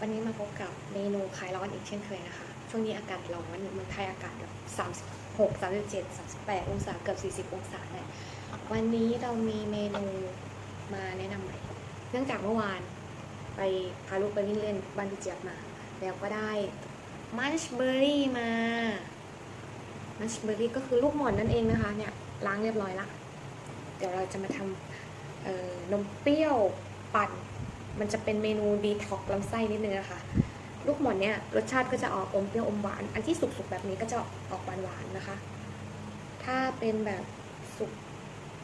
วันนี้มาพบกับเมนูคลายร้อนอีกเช่นเคยนะคะ ช่วงนี้อากาศร้อนเมืองไทยอากาศแบบ36 37 38 องศาเกือบ40 องศาเลยวันนี้เรามีเมนูมาแนะนำใหม่ เนื่องจากเมื่อวานไปพาลูกไปวิ่งเล่นบ้านพี่เจี๊ยบมา แล้วก็ได้มัชเบอร์รี่มามัชเบอร์รี่ก็คือลูกหม่อนนั่นเองนะคะเนี่ยล้างเรียบร้อยละ เดี๋ยวเราจะมาทำนมเปรี้ยวปั่น มันจะเป็นเมนูดีท็อกลำไส้นิดนึงนะคะ ลูกหมอนเนี่ยรสชาติก็จะออกอมเปรี้ยวอมหวาน อันที่สุกๆแบบนี้ก็จะออกหวานๆนะคะ ถ้าเป็นแบบสุก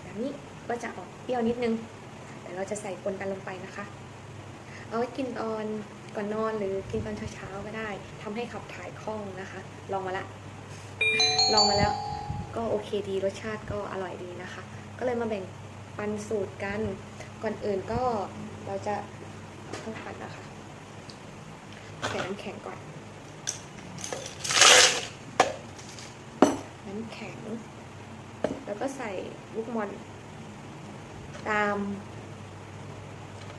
แบบนี้ก็จะออกเปรี้ยวนิดนึงเดี๋ยวเราจะใส่ปนกันลงไปนะคะ เอาไว้กินตอนก่อนนอนหรือกินตอนเช้าๆก็ได้ทำให้ขับถ่ายคล่องนะคะ ลองมาละ ลองมาแล้วก็โอเคดีรสชาติก็อร่อยดีนะคะ ก็เลยมาแบ่งปันสูตรกัน ก่อนอื่นก็เราจะ เอาเครื่องปั่นนะคะใส่น้ำแข็งก่อน น้ำแข็ง แล้วก็ใส่ลูกมอน ตาม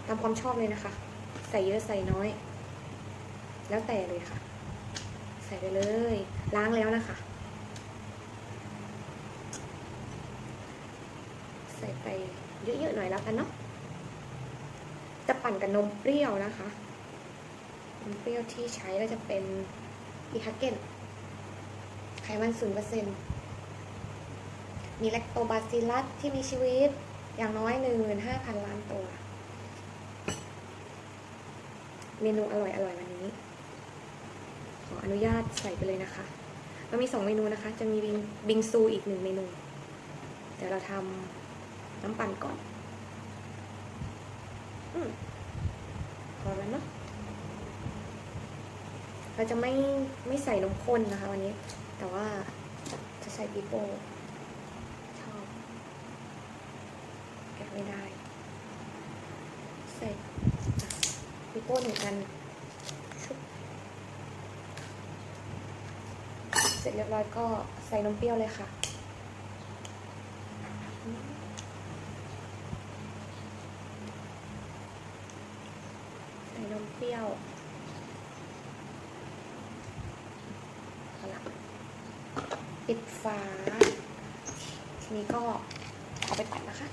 ตามความชอบเลยนะคะ ใส่เยอะใส่น้อย แล้วแต่เลยค่ะ ใส่ไปเลย ล้างแล้วนะคะ ใส่ไปเยอะๆหน่อยแล้วกันเนาะ จะปั่นกับนมเปรี้ยวนะคะนมเปรี้ยวที่ใช้ก็จะเป็นอีฮักเกนไขมันศูนเปอร์เซ็นมีแลคโตบาซิลัสที่มีชีวิตอย่างน้อยหนึ่งหมื่นห้าพันล้านตัว เมนูอร่อยอร่อยวันนี้ ขออนุญาตใส่ไปเลยนะคะเรามีสองเมนูนะคะ จะมีบิงบิงซูอีกหนึ่งเมนู เดี๋ยวเราทำน้ำปั่นก่อน พอแล้วเนาะเราจะไม่ไม่ใส่นมข้นนะคะวันนี้ แต่ว่าจะใส่ปีโป้ชอบแกะไม่ได้ ใส่ปีโป้หนึ่งอันชุบเสร็จเรียบร้อยก็ใส่นมเปรี้ยวเลยค่ะ นมเปรี้ยวปิดฝาทีนี้ก็เอาไปปั่นนะคะ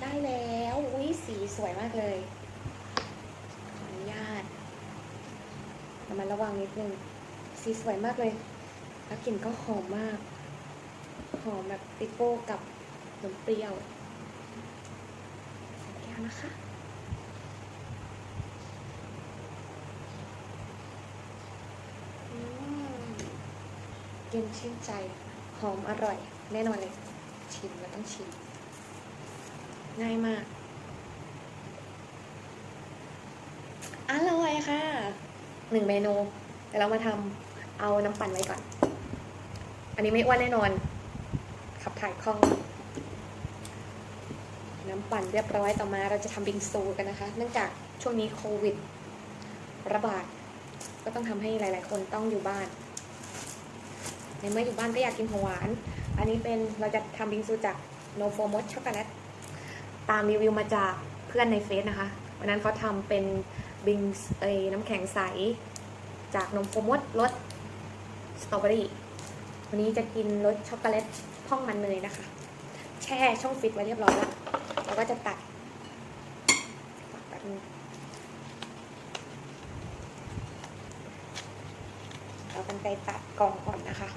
ได้แล้วอุ้ยสีสวยมากเลย ขออนุญาตระ มัดระวังนิดนึงสีสวยมากเลย แล้วกลิ่นก็หอมมาก หอมแบบปิโป้กับนมเปรี้ยวใส่แก้วนะคะอืมเย็นชื่นใจ หอมอร่อย แน่นอนเลย ชิมแล้วต้องชิม ง่ายมาก อร่อยค่ะ หนึ่งเมนู เดี๋ยวเรามาทำเอาน้ำปั่นไว้ก่อน อันนี้ไม่อ้วนแน่นอน ขับถ่ายคล่อง น้ำปั่นเรียบร้อยต่อมาเราจะทำบิงซูกันนะคะ เนื่องจากช่วงนี้โควิด ระบาด ก็ต้องทำให้หลาย ๆ คนต้องอยู่บ้าน ในเมื่ออยู่บ้านก็อยากกินของหวาน อันนี้เป็นเราจะทำบิงซูจากโนโฟม o ช็อกโกแลตตามรีวิวมาจากเพื่อนในเฟซนะคะ วันนั้นเขาทำเป็นบิงเอยน้ำแข็งใส จากนมโฟมดรสสตรอเบอรี่วันนี้จะกินรสช็อกโกแลตพ่องมันเนยนะคะ แช่ช่องฟิตไว้เรียบร้อยแล้วเราก็จะตัดตัดแบบนี้เอากันไกรตัดกล่องก่อนนะคะ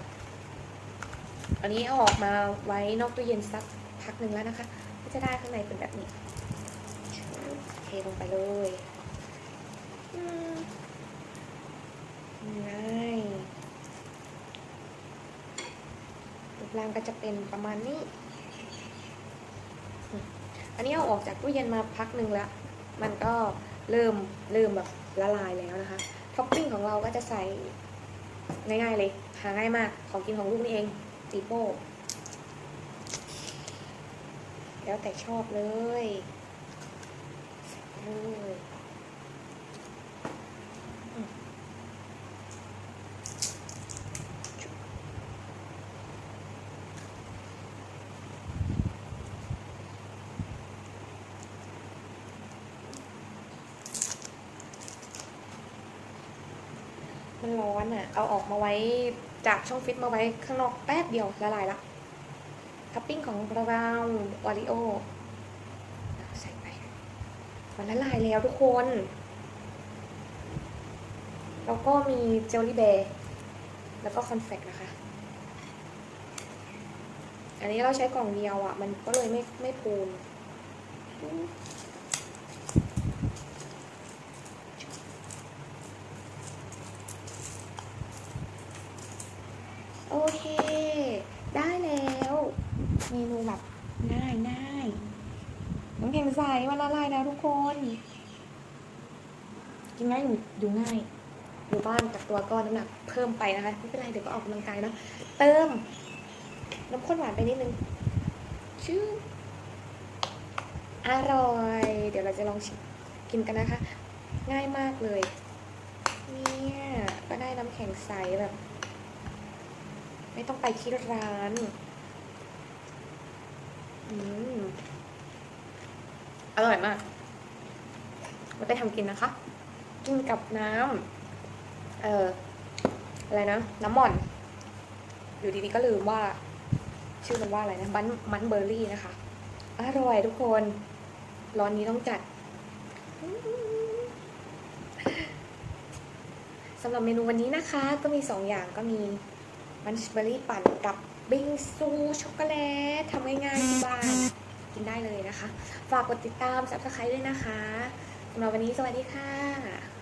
อันนี้เอาออกมาไว้นอกตู้เย็นสักพักหนึ่งแล้วนะคะก็จะได้ข้างในเป็นแบบนี้เทลงไปเลยอืมง่าย ล่างก็จะเป็นประมาณนี้ อันนี้เอาออกจากตู้เย็นมาพักหนึ่งแล้ว มันก็เริ่มเริ่มแบบละลายแล้วนะคะ ท็อปปิ้งของเราก็จะใส่ง่ายๆเลย หาง่ายมาก ของกินของลูกนี่เองตีโป้แล้วแต่ชอบเลยเลย มันร้อนอะ เอาออกมาไว้จากช่องฟิตมาไว้ข้างนอกแป๊บเดียวละลายละท็อปปิ้งของเราโอริโอใส่ไปมันละลายแล้วทุกคน แล้วก็มีเจลลี่เบย์แล้วก็คอนเฟกนะคะ อันนี้เราใช้กล่องเดียวอะ่ะ มันก็เลยไม่ไม่พูน โอเค ได้แล้ว เมนูแบบง่ายง่ายน้ำแข็ง ใสมันละลายแล้วทุกคน กินง่ายอยู่ง่ายอยู่บ้านกับตัวก็น้ำหนักเพิ่มไปนะคะไม่เป็นไรเดี๋ยวก็ออกกำลังกายเนะเติม น้ำข้นหวานไปนิดนึงชื่ออร่อย เดี๋ยวเราจะลองกินกันนะคะ ง่ายมากเลยเนี่ยก็ได้น้ำแข็งใสแบบ ไม่ต้องไปที่ร้านอืม อร่อยมากมาไปทำกินนะคะ กินกับน้ำเอ่ออะไรนะ น้ำหม่อน อยู่ดีๆก็ลืมว่า ชื่อมันว่าอะไรนะมันมันเบอร์รี่นะคะ อร่อยทุกคน ร้อนนี้ต้องจัดสำหรับเมนูวันนี้นะคะ ก็มีสองอย่างก็มีมันเบอร์รี่ปั่นกับบิงซูช็อกโกแลตทำง่ายๆที่บ้าน กินได้เลยนะคะ ฝากกดติดตาม subscribe ด้วยนะคะสำหรับวันนี้สวัสดีค่ะ